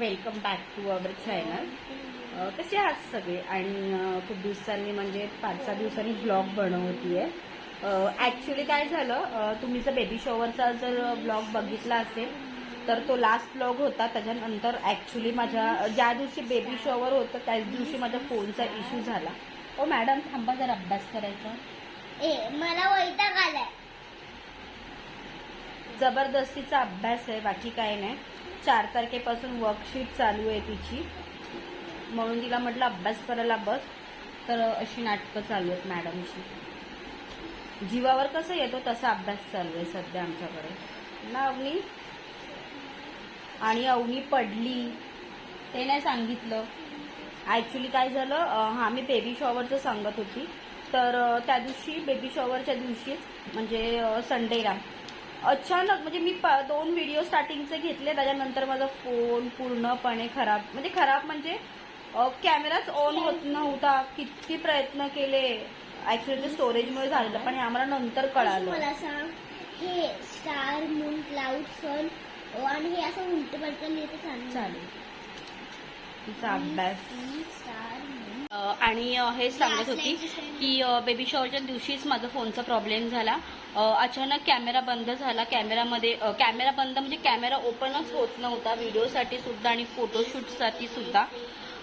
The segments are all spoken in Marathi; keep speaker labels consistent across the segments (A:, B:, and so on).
A: Welcome back to our channel. कसे आहात सगळे? आणि खूप दिवसांनी म्हणजे पाच सहा दिवसांनी ब्लॉग बनवतीये. ॲक्च्युली काय झालं तुम्ही जर बेबी शॉवरचा जर ब्लॉग बघितला असेल तर तो लास्ट ब्लॉग होता. त्याच्यानंतर ॲक्च्युली माझ्या ज्या दिवशी बेबी शॉवर होतं त्याच दिवशी माझ्या फोनचा इश्यू झाला. ओ मॅडम थांबा जर अभ्यास करायचा.
B: ए मला वैताग आलाय.
A: जबरदस्तीचा अभ्यास आहे बाकी काय नाही. चार तारखेपासून वर्कशीट चालू आहे तिची. म्हणून तिला म्हटलं अभ्यास करायला बस. तर अशी नाटकं चालू आहेत मॅडमची. जीवावर कसं येतो तसा अभ्यास चालू आहे सध्या आमच्याकडे. ना अवनी? आणि अवनी पडली. ते नाही सांगितलं. ॲक्च्युली काय झालं हां हा मी बेबी शॉवरचं सांगत होती. तर त्या दिवशी बेबी शॉवरच्या दिवशीच म्हणजे संडेला अचानक म्हणजे मी दोन व्हिडिओ स्टार्टिंगचे घेतले त्याच्यानंतर माझा फोन पूर्णपणे खराब म्हणजे खराब म्हणजे कॅमेराच ऑन होत नव्हता किती प्रयत्न केले ऍक्च्युली ते स्टोरेजमुळे झालेलं पण हे आम्हाला नंतर कळालं.
B: मला सांग हे स्टार मून क्लाउड सन आणि हे असं उलट पलटं लिहितं चालू
A: चालेल. तिचा अभ्यास.
B: स्टार
A: आणि हेच सांगत होती की बेबी शॉवरच्या दिवशीच माझा फोनचा प्रॉब्लेम झाला. अचानक कॅमेरा बंद झाला. कॅमेरामध्ये कॅमेरा बंद म्हणजे कॅमेरा ओपनच होत नव्हता. व्हिडिओसाठी सुद्धा आणि फोटोशूटसाठी सुद्धा.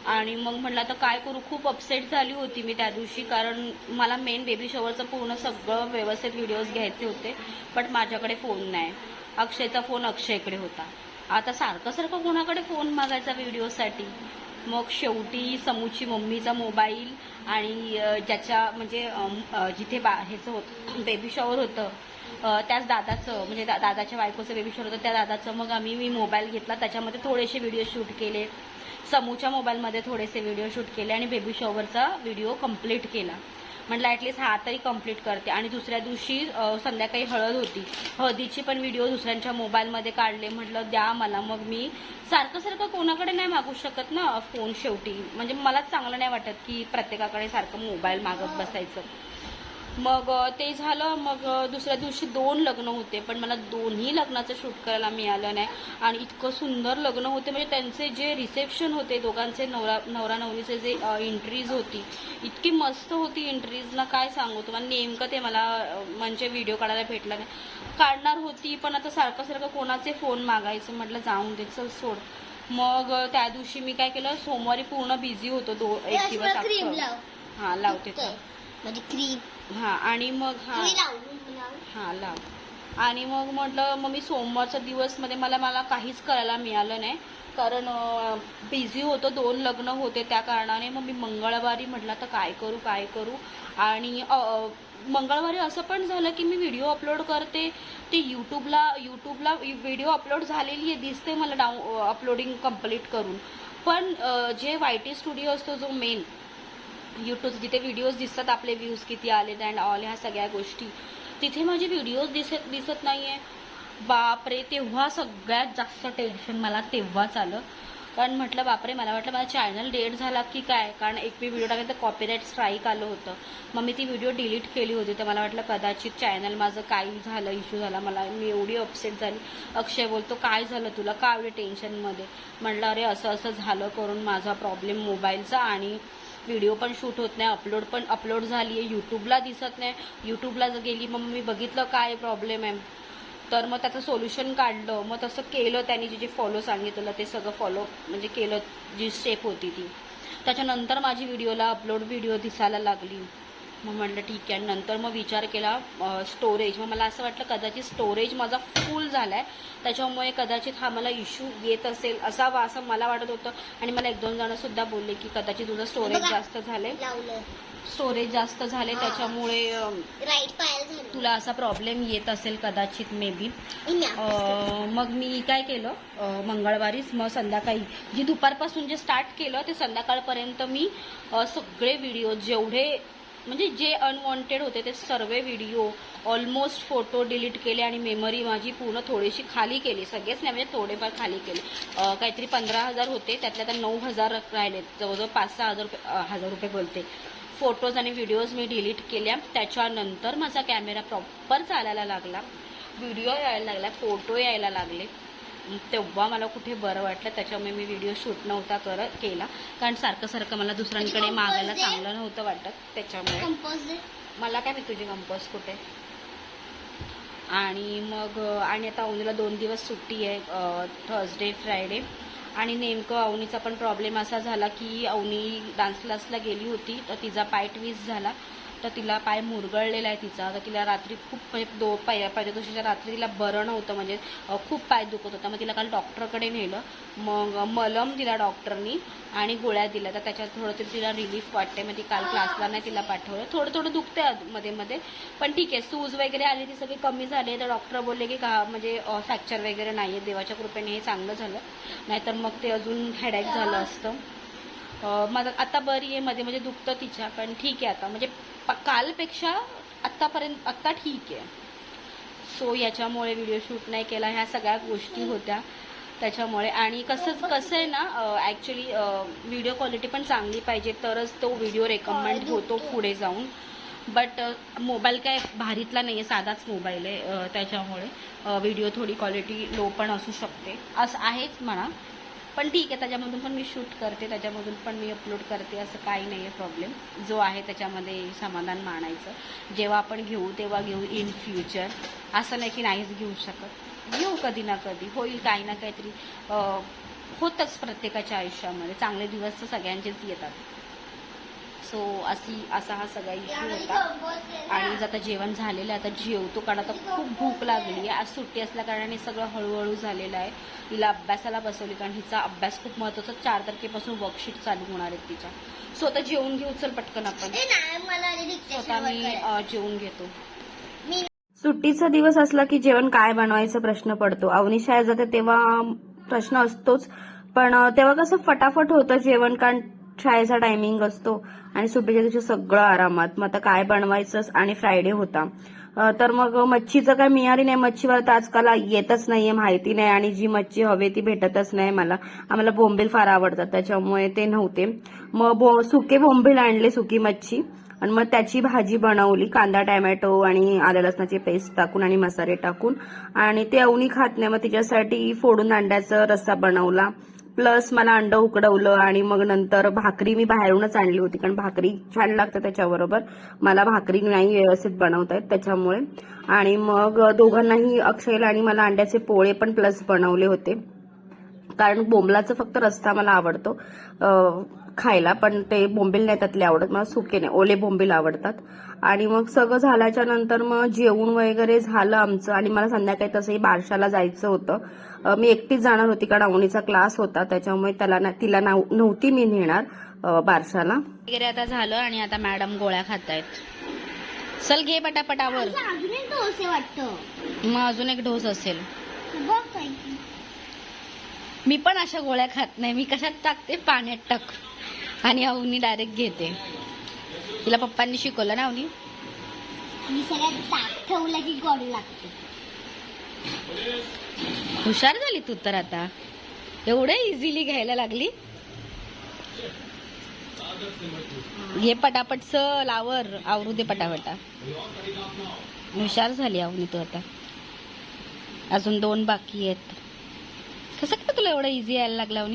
A: आणि मग म्हटलं आता काय करू? खूप अपसेट झाली होती मी त्या दिवशी. कारण मला मेन बेबी शॉवरचं पूर्ण सगळं व्यवस्थित व्हिडिओज घ्यायचे होते. बट माझ्याकडे फोन नाही. अक्षयचा फोन अक्षयकडे होता. आता सारखं सारखं कोणाकडे फोन मागायचा व्हिडिओसाठी मग शेवटी समूची मम्मीचा मोबाईल आणि ज्याच्या म्हणजे जिथे बा ह्याचं होतं बेबी शॉवर होतं त्याच दादाचं म्हणजे दा- दादाच्या बायकोचं बेबी शॉवर होतं त्या दादाचं मग आम्ही मी मोबाईल घेतला. त्याच्यामध्ये थोडेसे व्हिडिओ शूट केले. समूच्या मोबाईलमध्ये थोडेसे व्हिडिओ शूट केले आणि बेबी शॉवरचा व्हिडिओ कंप्लीट केला. म्हटलं ॲटलीस्ट हा तरी कंप्लीट करते. आणि दुसऱ्या दिवशी संध्याकाळी हळद होती. हळदीची पण व्हिडिओ दुसऱ्यांच्या मोबाईलमध्ये काढले. म्हटलं द्या मला मग मी. सारखं सारखं कोणाकडे नाही मागू शकत ना फोन शेवटी. म्हणजे मलाच चांगलं नाही वाटत की प्रत्येकाकडे सारखं मोबाईल मागत बसायचं. मग ते झालं. मग दुसऱ्या दिवशी दोन लग्न होते पण मला दोन्ही लग्नाचं शूट करायला मिळालं नाही. आणि इतकं सुंदर लग्न होते. म्हणजे त्यांचे जे रिसेप्शन होते दोघांचे नवरा नवरा नवरीचे जे एंट्रीज होती इतकी मस्त होती एंट्रीज ना काय सांगू तुम्हाला नेमकं ते मला म्हणजे व्हिडिओ काढायला भेटला नाही. काढणार होती पण आता सारखं सारखं कोणाचे फोन मागायचं म्हटलं जाऊन दे चल सोड. मग त्या दिवशी मी काय केलं सोमवारी पूर्ण बिझी होतो दो एक दिवस हा लावते
B: म्हणजे क्रीम
A: हा आणि मग हा.
B: लाव
A: हा लाव. आणि मग म्हटलं मग मी सोमवारचा दिवसमध्ये मला मला काहीच करायला मिळालं नाही. कारण बिझी होतं दोन लग्न होते त्या कारणाने. मग मी मंगळवारी म्हटलं आता काय करू काय करू? आणि मंगळवारी असं पण झालं की मी व्हिडिओ अपलोड करते. ते यूट्यूबला यूट्यूबला व्हिडिओ अपलोड झालेली आहे दिसते मला डाऊ अपलोडिंग कंप्लीट करून. पण जे वाय टी स्टुडिओ असतो जो मेन यूट्यूब जिथे व्हिडिओज दिसतात आपले व्ह्यूज किती आलेत अँड ऑल ह्या सगळ्या गोष्टी तिथे माझे व्हिडिओज दिसत दिसत नाही आहे बापरे तेव्हा सगळ्यात जास्त टेन्शन मला तेव्हाच आलं. कारण म्हटलं बापरे मला वाटलं माझा चॅनल डेट झाला की काय? कारण एक मी व्हिडिओ टाकला तर कॉपीराईट स्ट्राईक आलं होतं. मग मी ती व्हिडिओ डिलीट केली होती. तर मला वाटलं कदाचित चॅनल माझं काही झालं इश्यू झाला. मला मी एवढी अपसेट झाली. अक्षय बोलतो काय झालं तुला? का एवढे टेन्शनमध्ये म्हटलं अरे असं असं झालं करून माझा प्रॉब्लेम मोबाईलचा आणि व्हिडिओ पण शूट होत नाही अपलोड पण अपलोड झाली आहे यूट्यूबला दिसत नाही. यूट्यूबला जर गेली मग मी बघितलं काय प्रॉब्लेम आहे. तर मग त्याचं सोल्युशन काढलं. मग तसं केलं त्यांनी जे जे फॉलो सांगितलं ते सगळं फॉलो म्हणजे केलं जी स्टेप होती ती. त्याच्यानंतर माझी व्हिडिओला अपलोड व्हिडिओ दिसायला लागली. मग म्हटलं ठीक आहे. नंतर मग विचार केला स्टोरेज मग मला असं वाटलं कदाचित स्टोरेज माझा फुल झाला आहे त्याच्यामुळे कदाचित हा मला इश्यू येत असेल असावा असं मला वाटत होतं. आणि मला एक दोन जणं सुद्धा बोलले की कदाचित तुझं स्टोरेज. जास्त झाले स्टोरेज जास्त झाले. त्याच्यामुळे तुला असा प्रॉब्लेम येत असेल कदाचित मे बी मग मी काय केलं? मंगळवारीच मग संध्याकाळी जी दुपारपासून जे स्टार्ट केलं ते संध्याकाळपर्यंत मी सगळे व्हिडिओ जेवढे म्हणजे जे अनवॉन्टेड होते ते सर्व व्हिडिओ ऑलमोस्ट फोटो डिलीट केले आणि मेमरी माझी पूर्ण थोडीशी खाली केली. सगळेच नाही म्हणजे थोडेफार खाली केले. काहीतरी पंधरा हजार होते त्यातल्या आता नऊ हजार राहिलेत. जवळजवळ पाच सहा हजार रुपये हजार रुपये बोलते. फोटोज आणि व्हिडिओज मी डिलीट केल्या. त्याच्यानंतर माझा कॅमेरा प्रॉपर चालायला लागला. व्हिडिओ यायला लागला फोटो यायला लागले. तेव्हा मला कुठे बरं वाटलं त्याच्यामुळे मी व्हिडिओ शूट नव्हता करत केला. कारण सारखं सारखं मला दुसऱ्यांकडे मागायला चांगलं नव्हतं वाटत त्याच्यामुळे.
B: कंपोज
A: मला काय माहिती तुझी कंपोस्ट कुठे? आणि मग आणि आता अवनीला दोन दिवस सुट्टी आहे थर्सडे फ्रायडे आणि नेमकं अवनीचा पण प्रॉब्लेम असा झाला की अवनी डान्स क्लासला गेली होती तर तिचा पाय ट्वीस झाला. तर तिला पाय मुरगळलेला आहे तिचा. तर तिला रात्री खूप म्हणजे दो पाय पहिल्या दिवशीच्या रात्री तिला बरं नव्हतं. म्हणजे खूप पाय दुखत होता. मग तिला काल डॉक्टरकडे नेलं. मग मलम दिला डॉक्टरनी आणि गोळ्या दिल्या. तर त्याच्यात थोडं तरी तिला रिलीफ वाटते मग ती काल क्लासला नाही तिला पाठवलं. थोडं थोडं दुखते मध्ये मध्ये. पण ठीक आहे. सूज वगैरे आली ती सगळी कमी झाली तर डॉक्टर बोलले की का म्हणजे फ्रॅक्चर वगैरे नाही आहे देवाच्या कृपेने हे चांगलं झालं. नाहीतर मग ते अजून हेडॅक झालं असतं. अं, माझं आता बरी आहे. मध्ये म्हणजे दुखतं तिच्या. पण ठीक आहे आता. म्हणजे कालपेक्षा आत्तापर्यंत आत्ता ठीक आहे. सो याच्यामुळे व्हिडिओ शूट नाही केला ह्या सगळ्या गोष्टी होत्या. त्याच्यामुळे आणि कसंच कसं आहे ना ॲक्च्युली व्हिडिओ क्वालिटी पण चांगली पाहिजे तरच तो व्हिडिओ रेकमेंड होतो पुढे जाऊन. बट मोबाईल काय भारीतला नाही आहे साधाच मोबाईल आहे त्याच्यामुळे व्हिडिओ थोडी क्वालिटी लो पण असू शकते. असं आहेच म्हणा. पण ठीक आहे त्याच्यामधून पण मी शूट करते त्याच्यामधून पण मी अपलोड करते असं काही नाही आहे प्रॉब्लेम जो आहे त्याच्यामध्ये समाधान मानायचं. जेव्हा आपण घेऊ तेव्हा घेऊ इन फ्युचर असं नाही की नाहीच घेऊ शकत. घेऊ कधी ना कधी. होईल काही ना काहीतरी. होतच प्रत्येकाच्या आयुष्यामध्ये. चांगले दिवस तर सगळ्यांचेच येतात. सो अशी असा हा सगळा इश्यू होता. आणि जर आता जेवण झालेलं आहे आता जेवतो कारण आता खूप भूक लागली आहे. आज सुट्टी असल्या कारणाने सगळं हळूहळू झालेलं आहे. तिला अभ्यासाला बसवली कारण हिचा अभ्यास खूप महत्त्वाचा चार तारखेपासून वर्कशीट चालू होणार आहेत तिच्या. सो आता जेवून घेऊ चल पटकन आपण.
B: ए नाही मला
A: स्वतः मी जेवून घेतो.
C: सुट्टीचा दिवस असला की जेवण काय बनवायचा प्रश्न पडतो. अवनी शाळेत जाते तेव्हा प्रश्न असतोच. पण अं, तेव्हा कसं फटाफट होतं जेवण कारण शाळेचा टायमिंग असतो. आणि सुट्टीच्या दिवशी सगळं आरामात. मग आता काय बनवायचं आणि फ्रायडे होता. तर मग मच्छीचं काय मिळाली नाही मच्छीवर तर आजकाल येतच नाहीये माहिती नाही. आणि जी मच्छी हवी ती भेटतच नाही मला. आम्हाला बोंबील फार आवडतात. त्याच्यामुळे ते नव्हते. मग बो सुके बोंबील आणले सुकी मच्छी. आणि मग त्याची भाजी बनवली कांदा टॅमॅटो आणि आलं लसणाची पेस्ट टाकून आणि मसाले टाकून. आणि ते अवनी खात नाही. मग तिच्यासाठी फोडून अंड्याचा रस्सा बनवला. प्लस मला अंड उकडवलं आणि मग नंतर भाकरी मी बाहेरूनच आणली होती कारण भाकरी छान लागतं त्याच्याबरोबर. मला भाकरी नाही व्यवस्थित बनवता येत त्याच्यामुळे. आणि मग दोघांनाही अक्षयला आणि मला अंड्याचे पोळे पण प्लस बनवले होते. कारण बोंबलाचं फक्त रस्ता मला आवडतो खायला पण ते बोंबील नाही त्यातले आवडत. मला सुके नाही. ओले बोंबील आवडतात. आणि मग सगळं झाल्याच्यानंतर मग जेवण वगैरे झालं आमचं आणि मला संध्याकाळी तसंही बारशाला जायचं होतं. मी एकटीच जाणार होती कारण अवनीचा क्लास होता. त्याच्यामुळे त्याला ना- तिला नाव- नव्हती मी नेणार बारशाला.
A: वगैरे आता झालं आणि आता मॅडम गोळ्या खात आहेत चल घे पटापटावर
B: अजून एक डोसे वाटतं.
A: मग अजून एक डोस असेल. मी पण अशा गोळ्या खात नाही. मी कशात टाकते? पाण्यात टाक. आणि अवनी डायरेक्ट घेते. तिला पप्पांनी शिकवलं ना अवनी
B: मी सगळ्यात ताप ठेवला की गोड लागते.
A: हुशार झाली तू तर आता. एवढं इझिली घ्यायला लागली? घे पटापट चल आवर. आवरू दे पटापटा. हुशार झाली अवनी तू आता. अजून दोन बाकी आहेत. कसं काय तुला एवढं इझी यायला लागला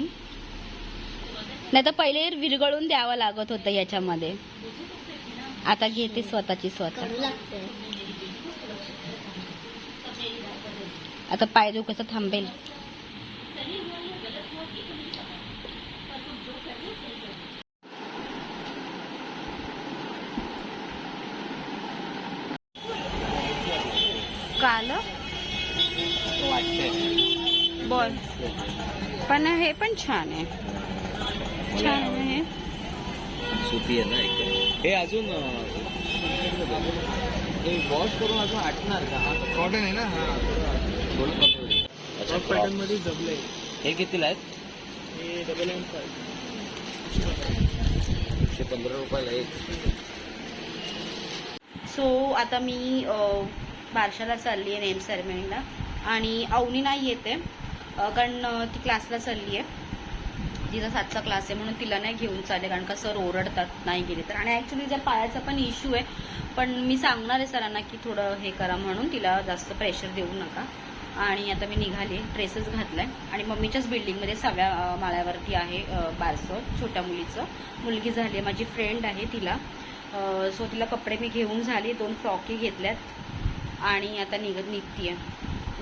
A: नाही तर पहिले विरगळून द्यावं लागत होतं याच्यामध्ये. आता घेते स्वतःची स्वतः. आता पाय दुखायचं थांबेल. काल? बोल पण हे पण छान आहे. छान आहे. हे.
D: सुटी आहे ना एकदम हे अजून हे वॉश करून अजून आटणार का? हा
E: कॉटन आहे ना? हा
D: थोडं होईल. अच्छा
E: पॅटर्नमध्ये जमले
D: हे कितीला आहेत?
E: हे डबल एम
D: एकशे पंधरा रुपयाला एक.
A: सो आता मी बारशाला चालली आहे नेम सेरेमनीला आणि अवनी नाही येते. कारण ती क्लासला चालली आहे तिचा सातचा क्लास आहे म्हणून तिला नाही घेऊन चालले कारण का सर ओरडतात नाही गेले तर. आणि ॲक्च्युली जर पायाचा पण इश्यू आहे पण मी सांगणार आहे सरांना की थोडं हे करा म्हणून तिला जास्त प्रेशर देऊ नका. आणि आता मी निघाले ड्रेसेस घातलाय. आणि मम्मीच्याच बिल्डिंगमध्ये सगळ्या माळ्यावरती आहे बारसं छोट्या मुलीचं. मुलगी झाली आहे माझी फ्रेंड आहे तिला. सो तिला कपडे मी घेऊन झाले दोन फ्रॉकी घेतल्यात. आणि आता निघत निघतीये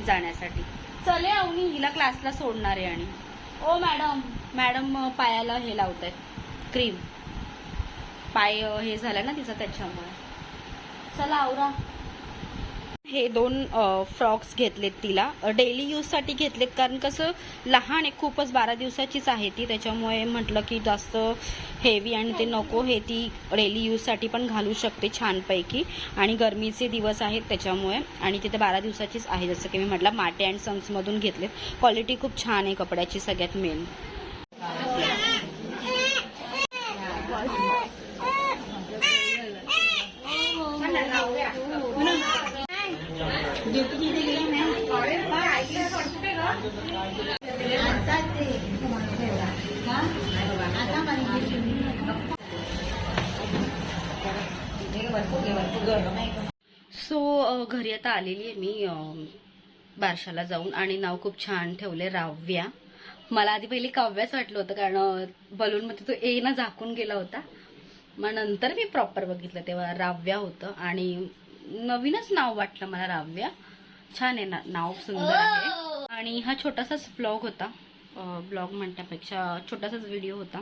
A: जाण्यासाठी. चले अवनी हिला क्लासला सोडणार आहे आणि. ओ मॅडम मॅडम पायाला हे लावत आहेत क्रीम पाय हे झालं ना तिचं त्याच्यामुळे. चला आवरा. हे दोन फ्रॉक्स घेतलेत तिला. डेली यूजसाठी घेतलेत कारण कसं लहान आहे खूपच बारा दिवसाचीच आहे ती. त्याच्यामुळे म्हटलं की जास्त हेवी आणि ते नको हे ती डेली यूजसाठी पण घालू शकते छानपैकी. आणि गरमीचे दिवस आहेत त्याच्यामुळे आणि तिथे बारा दिवसाचीच आहे. जसं की मी म्हटलं माटे अँड सन्समधून घेतलेत. क्वालिटी खूप छान आहे कपड्याची सगळ्यात मेन सो घरी आता आलेली आहे मी बारशाला जाऊन आणि नाव खूप छान ठेवले राव्या. मला आधी पहिले काव्याच वाटलं होतं कारण बलून मध्ये तो ए ना झाकून गेला होता. मग नंतर मी प्रॉपर बघितलं तेव्हा राव्या होतं आणि नवीनच नाव वाटलं मला राव्या. छान आहे ना नाव सुंदर आहे. आणि हा छोटासाच ब्लॉग होता. ब्लॉग म्हणण्यापेक्षा छोटासाच व्हिडिओ होता.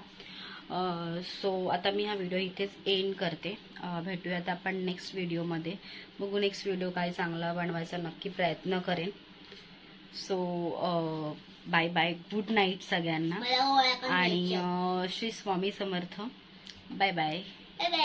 A: सो आता मी हा व्हिडिओ इथेच एंड करते. भेटूयात आपण नेक्स्ट व्हिडिओमध्ये बघू नेक्स्ट व्हिडिओ काय चांगला बनवायचा नक्की प्रयत्न करेन. So bye bye good night सगळ्यांना. आणि श्री स्वामी समर्थ. Bye bye